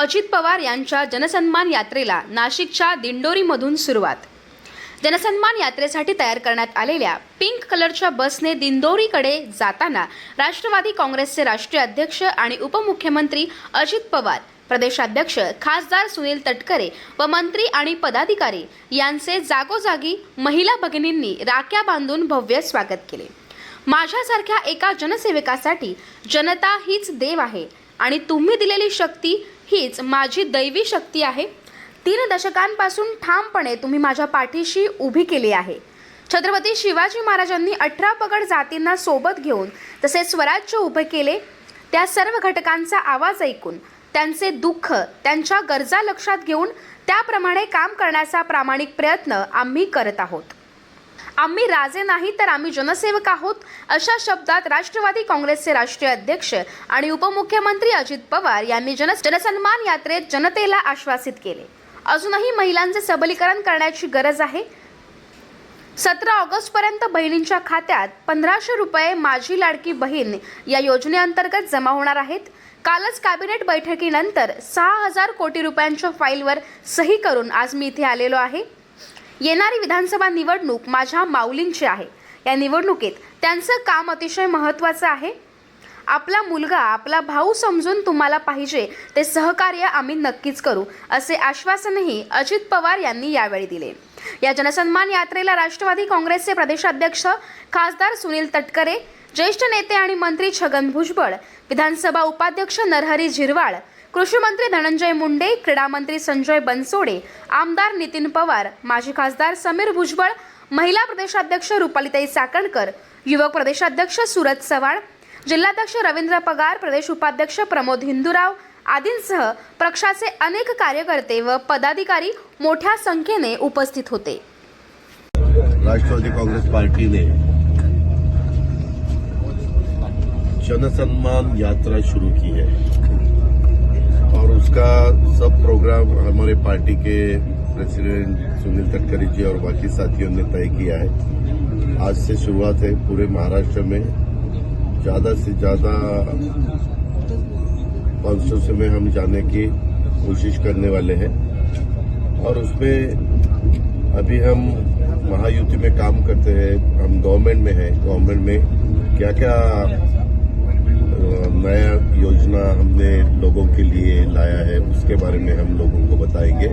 अजित पवार यांच्या जनसन्मान यात्रेला नाशिकच्या दिंडोरीमधून सुरुवात. जनसन्मान यात्रेसाठी तयार करण्यात आलेल्या पिंक कलरच्या बसने दिंडोरीकडे जाताना राष्ट्रवादी काँग्रेसचे राष्ट्रीय अध्यक्ष आणि उपमुख्यमंत्री अजित पवार प्रदेशाध्यक्ष खासदार सुनील तटकरे व मंत्री आणि पदाधिकारी यांचे जागोजागी महिला भगिनींनी राख्या बांधून भव्य स्वागत केले. माझ्यासारख्या एका जनसेवकासाठी जनता हीच देव आहे आणि तुम्ही दिलेली शक्ती हीच माझी दैवी शक्ती आहे. तीन दशकांपासून ठामपणे तुम्ही माझ्या पाठीशी उभी केली आहे. छत्रपती शिवाजी महाराजांनी अठरा पगड जातींना सोबत घेऊन तसे स्वराज्य उभे केले. त्या सर्व घटकांचा आवाज ऐकून त्यांचे दुःख त्यांच्या गरजा लक्षात घेऊन त्याप्रमाणे काम करण्याचा प्रामाणिक प्रयत्न आम्ही करत आहोत. आम्ही राजे नाही तर आम्ही जनसेवक आहोत अशा शब्दात राष्ट्रवादी काँग्रेसचे राष्ट्रीय अध्यक्ष आणि उपमुख्यमंत्री अजित पवार यांनी जन जनसन्मान यात्रेत जनतेला आश्वासित केले. अजूनही महिलांचे सबलीकरण करण्याची गरज आहे. सतरा ऑगस्टपर्यंत बहिणींच्या खात्यात पंधराशे रुपये माझी लाडकी बहीण या योजनेअंतर्गत जमा होणार आहेत. कालच कॅबिनेट बैठकीनंतर सहा हजार कोटी रुपयांच्या फाईलवर सही करून आज मी इथे आलेलो आहे. येणारी विधानसभा निवडणूक माझ्या माऊलींची आहे. या निवडणुकीत त्यांचं काम अतिशय महत्त्वाचं आहे. आपला मुलगा आपला भाऊ समजून तुम्हाला पाहिजे ते सहकार्य आम्ही नक्कीच करू असे आश्वासनही अजित पवार यांनी यावेळी दिले. या जनसन्मान यात्रेला राष्ट्रवादी काँग्रेसचे प्रदेशाध्यक्ष खासदार सुनील तटकरे ज्येष्ठ नेते आणि मंत्री छगन भुजबळ विधानसभा उपाध्यक्ष नरहरी झिरवाळ कृषी मंत्री धनंजय मुंडे क्रीडा मंत्री संजय बनसोडे आमदार नितीन पवार माजी खासदार समीर भुजबळ महिला प्रदेशाध्यक्ष रुपालीताई चाकणकर युवक प्रदेशाध्यक्ष सुरज चव्हाण जिल्हाध्यक्ष रवींद्र पगार प्रदेश उपाध्यक्ष प्रमोद हिंदूराव आदींसह पक्षाचे अनेक कार्यकर्ते व पदाधिकारी मोठ्या संख्येने उपस्थित होते. राष्ट्रवादी काँग्रेस पार्टीने जनसन्मान यात्रा शुरू की है. उसका सब प्रोग्राम हमारे पार्टी के प्रेसिडेंट सुनील तटकरे जी और बाकी साथियों ने तय किया है। आज से शुरुआत है पूरे महाराष्ट्र में। ज़्यादा से ज़्यादा कॉन्स्टिट्यूंसी में हम जाने की कोशिश करने वाले हैं। और उसमें अभी हम महायुति में काम करते हैं। हम गवर्नमेंट में हैं। गवर्नमेंट में क्या क्या नया योजना हमने लोगों के लिए लाया है उसके बारे में हम लोगों को बताएंगे।